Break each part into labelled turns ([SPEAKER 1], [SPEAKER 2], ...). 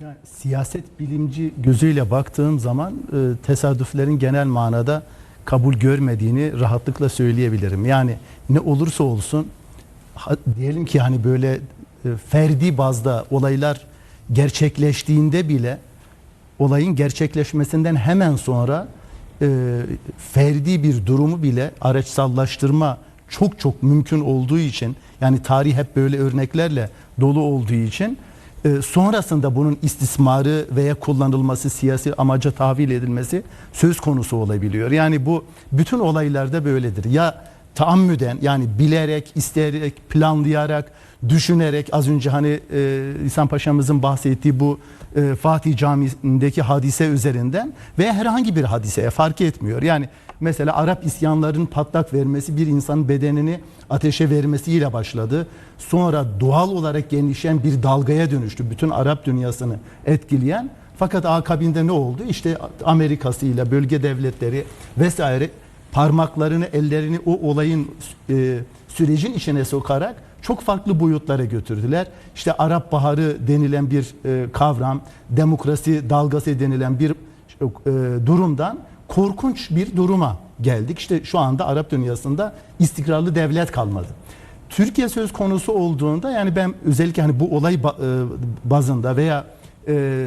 [SPEAKER 1] Yani siyaset bilimci gözüyle baktığım zaman e, tesadüflerin genel manada kabul görmediğini rahatlıkla söyleyebilirim. Yani ne olursa olsun ha- diyelim ki hani böyle e, ferdi bazda olaylar gerçekleştiğinde bile olayın gerçekleşmesinden hemen sonra e, ferdi bir durumu bile araçsallaştırma çok çok mümkün olduğu için yani tarih hep böyle örneklerle dolu olduğu için e, sonrasında bunun istismarı veya kullanılması siyasi amaca tahvil edilmesi söz konusu olabiliyor. Yani bu bütün olaylarda böyledir. Ya taammüden yani bilerek, isteyerek, planlayarak, düşünerek az önce hani e, İhsan Paşa'mızın bahsettiği bu e, Fatih Camii'ndeki hadise üzerinden veya herhangi bir hadiseye fark etmiyor. Yani mesela Arap isyanlarının patlak vermesi bir insanın bedenini ateşe vermesiyle başladı. Sonra doğal olarak genişleyen bir dalgaya dönüştü. Bütün Arap dünyasını etkileyen. Fakat akabinde ne oldu? İşte Amerika'sıyla bölge devletleri vesaire parmaklarını, ellerini o olayın e, sürecin içine sokarak çok farklı boyutlara götürdüler. İşte Arap Baharı denilen bir e, kavram, demokrasi dalgası denilen bir e, durumdan korkunç bir duruma geldik. İşte şu anda Arap dünyasında istikrarlı devlet kalmadı. Türkiye söz konusu olduğunda yani ben özellikle hani bu olay e, bazında veya e,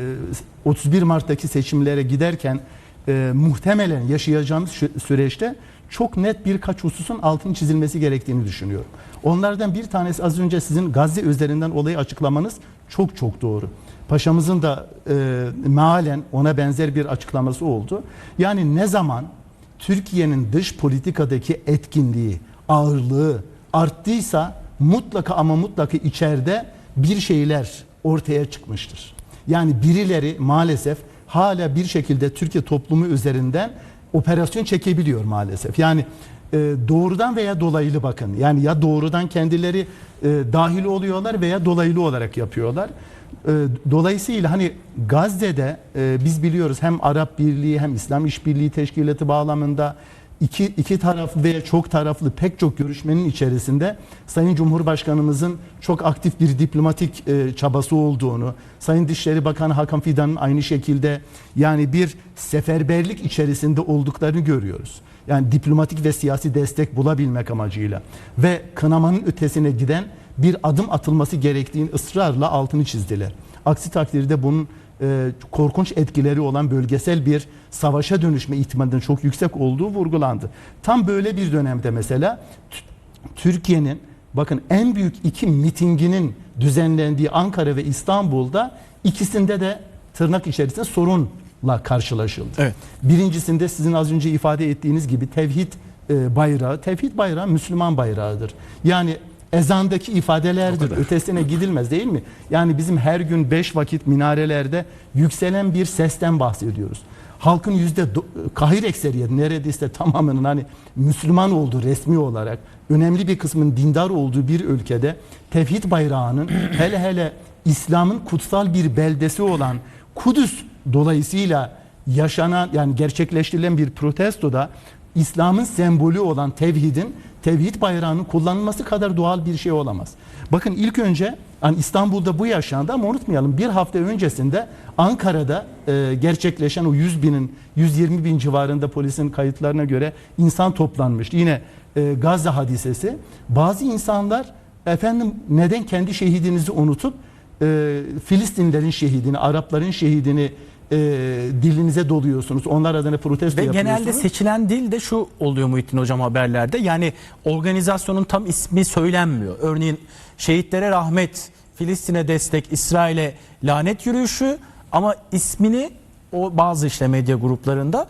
[SPEAKER 1] 31 Mart'taki seçimlere giderken e, muhtemelen yaşayacağımız süreçte çok net birkaç hususun altını çizilmesi gerektiğini düşünüyorum. Onlardan bir tanesi az önce sizin Gazze üzerinden olayı açıklamanız çok çok doğru. Paşamızın da e, mealen ona benzer bir açıklaması oldu. Yani ne zaman Türkiye'nin dış politikadaki etkinliği, ağırlığı arttıysa mutlaka ama mutlaka içeride bir şeyler ortaya çıkmıştır. Yani birileri maalesef hala bir şekilde Türkiye toplumu üzerinden operasyon çekebiliyor maalesef. Yani e, doğrudan veya dolaylı bakın. Yani ya doğrudan kendileri e, dahil oluyorlar veya dolaylı olarak yapıyorlar. E, dolayısıyla hani Gazze'de e, biz biliyoruz hem Arap Birliği hem İslam İşbirliği Teşkilatı bağlamında iki, iki taraflı veya çok taraflı pek çok görüşmenin içerisinde Sayın Cumhurbaşkanımızın çok aktif bir diplomatik e, çabası olduğunu, Sayın Dışişleri Bakanı Hakan Fidan'ın aynı şekilde yani bir seferberlik içerisinde olduklarını görüyoruz. Yani diplomatik ve siyasi destek bulabilmek amacıyla ve kınamanın ötesine giden bir adım atılması gerektiğini ısrarla altını çizdiler. Aksi takdirde bunun e, korkunç etkileri olan bölgesel bir savaşa dönüşme ihtimalinin çok yüksek olduğu vurgulandı. Tam böyle bir dönemde mesela Türkiye'nin bakın en büyük iki mitinginin düzenlendiği Ankara ve İstanbul'da ikisinde de tırnak içerisinde sorunla karşılaşıldı.
[SPEAKER 2] Evet.
[SPEAKER 1] Birincisinde sizin az önce ifade ettiğiniz gibi tevhid e, bayrağı, tevhid bayrağı Müslüman bayrağıdır. Yani ezandaki ifadelerdir. Ötesine gidilmez değil mi? Yani bizim her gün beş vakit minarelerde yükselen bir sesten bahsediyoruz. Halkın yüzde kahir ekseriyet neredeyse tamamının hani Müslüman olduğu resmi olarak önemli bir kısmın dindar olduğu bir ülkede tevhid bayrağının hele hele İslam'ın kutsal bir beldesi olan Kudüs dolayısıyla yaşanan yani gerçekleştirilen bir protestoda İslam'ın sembolü olan tevhidin tevhid bayrağının kullanılması kadar doğal bir şey olamaz. Bakın ilk önce hani İstanbul'da bu yaşandı ama unutmayalım bir hafta öncesinde Ankara'da e, gerçekleşen o 100 binin 120 bin civarında polisin kayıtlarına göre insan toplanmıştı. Yine e, Gazze hadisesi. Bazı insanlar efendim neden kendi şehidinizi unutup e, Filistinlerin şehidini, Arapların şehidini e, dilinize doluyorsunuz. Onlar adına protesto
[SPEAKER 2] Ve
[SPEAKER 1] yapıyorsunuz.
[SPEAKER 2] genelde seçilen dil de şu oluyor Muhittin Hocam haberlerde. Yani organizasyonun tam ismi söylenmiyor. Örneğin şehitlere rahmet, Filistin'e destek, İsrail'e lanet yürüyüşü ama ismini o bazı işte medya gruplarında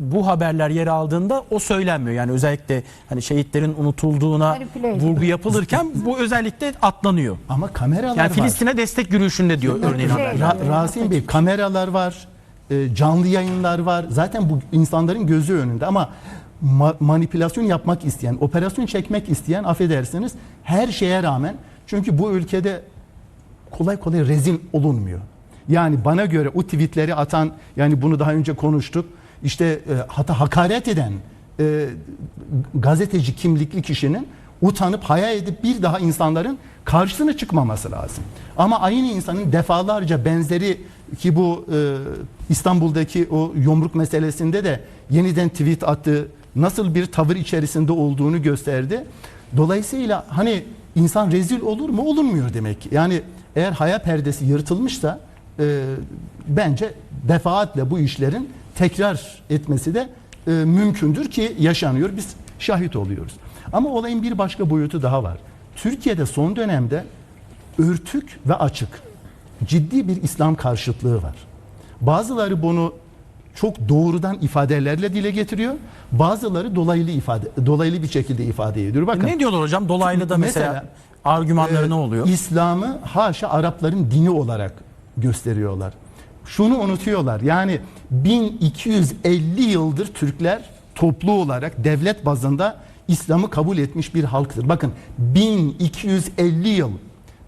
[SPEAKER 2] bu haberler yer aldığında o söylenmiyor. Yani özellikle hani şehitlerin unutulduğuna vurgu yapılırken bu özellikle atlanıyor.
[SPEAKER 1] Ama kameralar
[SPEAKER 2] Yani
[SPEAKER 1] var.
[SPEAKER 2] Filistin'e destek yürüyüşünde diyor örneğin
[SPEAKER 3] Şey-
[SPEAKER 2] haberler.
[SPEAKER 1] Ra- Rasim Bey kameralar var, e, canlı yayınlar var. Zaten bu insanların gözü önünde ama ma- manipülasyon yapmak isteyen, operasyon çekmek isteyen affedersiniz her şeye rağmen çünkü bu ülkede kolay kolay rezil olunmuyor. Yani bana göre o tweetleri atan yani bunu daha önce konuştuk. İşte e, hatta hakaret eden e, gazeteci kimlikli kişinin utanıp hayal edip bir daha insanların karşısına çıkmaması lazım. Ama aynı insanın defalarca benzeri ki bu e, İstanbul'daki o yumruk meselesinde de yeniden tweet attı. Nasıl bir tavır içerisinde olduğunu gösterdi. Dolayısıyla hani insan rezil olur mu? Olunmuyor demek. ki. Yani eğer haya perdesi yırtılmışsa e, bence defaatle bu işlerin tekrar etmesi de e, mümkündür ki yaşanıyor. Biz şahit oluyoruz. Ama olayın bir başka boyutu daha var. Türkiye'de son dönemde örtük ve açık ciddi bir İslam karşıtlığı var. Bazıları bunu çok doğrudan ifadelerle dile getiriyor. Bazıları dolaylı ifade dolaylı bir şekilde ifade ediyor. Bakın
[SPEAKER 2] Ne diyorlar hocam? Dolaylı da mesela,
[SPEAKER 1] Mesela,
[SPEAKER 2] argümanları
[SPEAKER 1] e,
[SPEAKER 2] ne oluyor?
[SPEAKER 1] İslam'ı haşa Arapların dini olarak gösteriyorlar. Şunu unutuyorlar. Yani 1250 yıldır Türkler toplu olarak devlet bazında İslam'ı kabul etmiş bir halktır. Bakın 1250 yıl.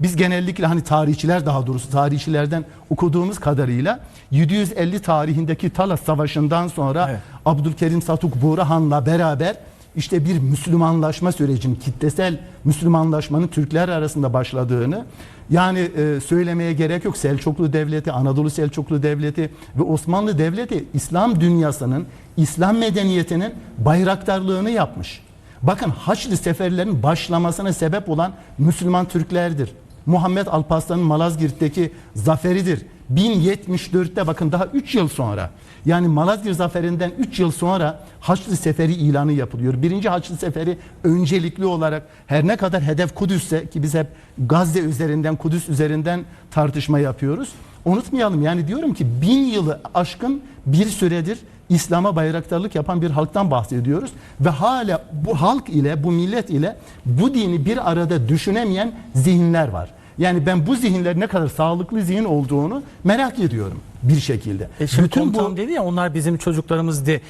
[SPEAKER 1] Biz genellikle hani tarihçiler daha doğrusu tarihçilerden okuduğumuz kadarıyla 750 tarihindeki Talas Savaşı'ndan sonra
[SPEAKER 2] Evet.
[SPEAKER 1] Abdülkerim Satuk Burhan'la beraber işte bir Müslümanlaşma sürecinin kitlesel Müslümanlaşmanın Türkler arasında başladığını yani e, söylemeye gerek yok Selçuklu Devleti, Anadolu Selçuklu Devleti ve Osmanlı Devleti İslam dünyasının, İslam medeniyetinin bayraktarlığını yapmış. Bakın Haçlı seferlerin başlamasına sebep olan Müslüman Türklerdir. Muhammed Alparslan'ın Malazgirt'teki zaferidir. 1074'te bakın daha 3 yıl sonra yani Malazgirt zaferinden 3 yıl sonra Haçlı Seferi ilanı yapılıyor. Birinci Haçlı Seferi öncelikli olarak her ne kadar hedef Kudüs'se ki biz hep Gazze üzerinden Kudüs üzerinden tartışma yapıyoruz. Unutmayalım yani diyorum ki bin yılı aşkın bir süredir İslam'a bayraktarlık yapan bir halktan bahsediyoruz ve hala bu halk ile bu millet ile bu dini bir arada düşünemeyen zihinler var. Yani ben bu zihinler ne kadar sağlıklı zihin olduğunu merak ediyorum bir şekilde.
[SPEAKER 2] E şimdi
[SPEAKER 1] Bütün bu
[SPEAKER 2] dedi ya onlar bizim çocuklarımız diye.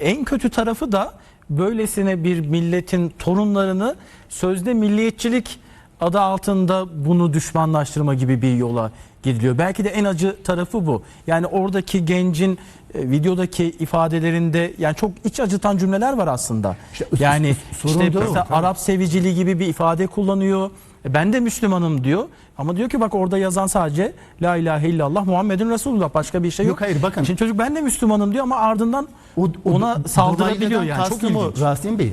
[SPEAKER 2] En kötü tarafı da böylesine bir milletin torunlarını sözde milliyetçilik adı altında bunu düşmanlaştırma gibi bir yola gidiliyor. Belki de en acı tarafı bu. Yani oradaki gencin e, videodaki ifadelerinde yani çok iç acıtan cümleler var aslında.
[SPEAKER 1] İşte
[SPEAKER 2] yani
[SPEAKER 1] sorun
[SPEAKER 2] işte
[SPEAKER 1] o,
[SPEAKER 2] mesela
[SPEAKER 1] tabii.
[SPEAKER 2] Arap seviciliği gibi bir ifade kullanıyor. E, Ben de Müslümanım diyor. Ama diyor ki bak orada yazan sadece La ilahe illallah Muhammedun Resulullah başka bir şey yok.
[SPEAKER 1] Yok, hayır, bakın.
[SPEAKER 2] Şimdi çocuk ben de Müslümanım diyor ama ardından
[SPEAKER 1] O- o
[SPEAKER 2] ona saldırabiliyor yani. Çok
[SPEAKER 1] o,
[SPEAKER 2] ilginç.
[SPEAKER 1] Rasim Bey.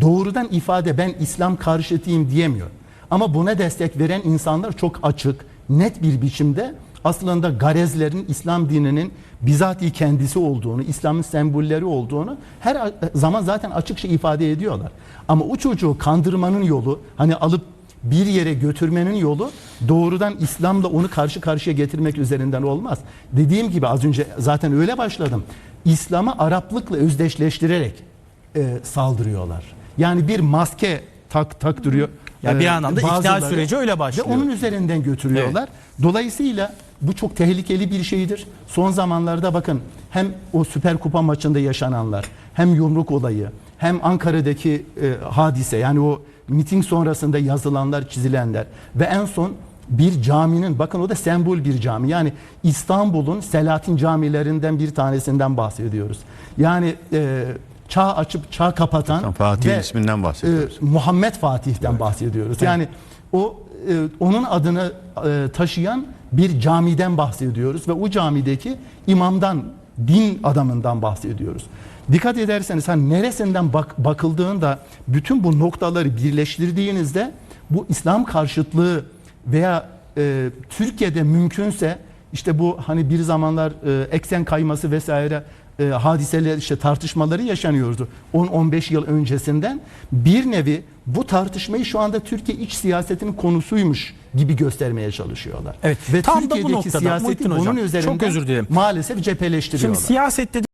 [SPEAKER 1] Doğrudan ifade ben İslam karşıtıyım diyemiyor. Ama buna destek veren insanlar çok açık, net bir biçimde aslında garezlerin İslam dininin bizatihi kendisi olduğunu, İslam'ın sembolleri olduğunu her zaman zaten açıkça ifade ediyorlar. Ama o çocuğu kandırmanın yolu, hani alıp bir yere götürmenin yolu doğrudan İslam'la onu karşı karşıya getirmek üzerinden olmaz. Dediğim gibi az önce zaten öyle başladım. İslam'ı Araplıkla özdeşleştirerek e, saldırıyorlar. Yani bir maske tak taktırıyor.
[SPEAKER 2] Ya bir
[SPEAKER 1] e,
[SPEAKER 2] anlamda ikna
[SPEAKER 1] bazıları
[SPEAKER 2] süreci öyle başlıyor.
[SPEAKER 1] Ve onun üzerinden götürüyorlar. Dolayısıyla bu çok tehlikeli bir şeydir. Son zamanlarda bakın hem o Süper Kupa maçında yaşananlar, hem yumruk olayı, hem Ankara'daki e, hadise yani o miting sonrasında yazılanlar, çizilenler ve en son bir caminin bakın o da sembol bir cami. Yani İstanbul'un Selahattin camilerinden bir tanesinden bahsediyoruz. Yani e, çağ açıp çağ kapatan
[SPEAKER 3] Tam Fatih'in
[SPEAKER 1] ve,
[SPEAKER 3] isminden bahsediyoruz.
[SPEAKER 1] e, Muhammed Fatih'ten bahsediyoruz. Yani o e, onun adını e, taşıyan bir camiden bahsediyoruz ve o camideki imamdan, din adamından bahsediyoruz. Dikkat ederseniz hani neresinden bak, bakıldığında bütün bu noktaları birleştirdiğinizde bu İslam karşıtlığı veya e, Türkiye'de mümkünse işte bu hani bir zamanlar e, eksen kayması vesaire e, hadiseler işte tartışmaları yaşanıyordu 10-15 yıl öncesinden bir nevi bu tartışmayı şu anda Türkiye iç siyasetinin konusuymuş gibi göstermeye çalışıyorlar.
[SPEAKER 2] Evet,
[SPEAKER 1] Ve
[SPEAKER 2] tam da bu
[SPEAKER 1] Türkiye'deki
[SPEAKER 2] noktada
[SPEAKER 1] siyaseti
[SPEAKER 2] Muhittin Hocam,
[SPEAKER 1] bunun üzerinden
[SPEAKER 2] çok özür dilerim.
[SPEAKER 1] maalesef cepheleştiriyorlar.
[SPEAKER 2] Şimdi siyasette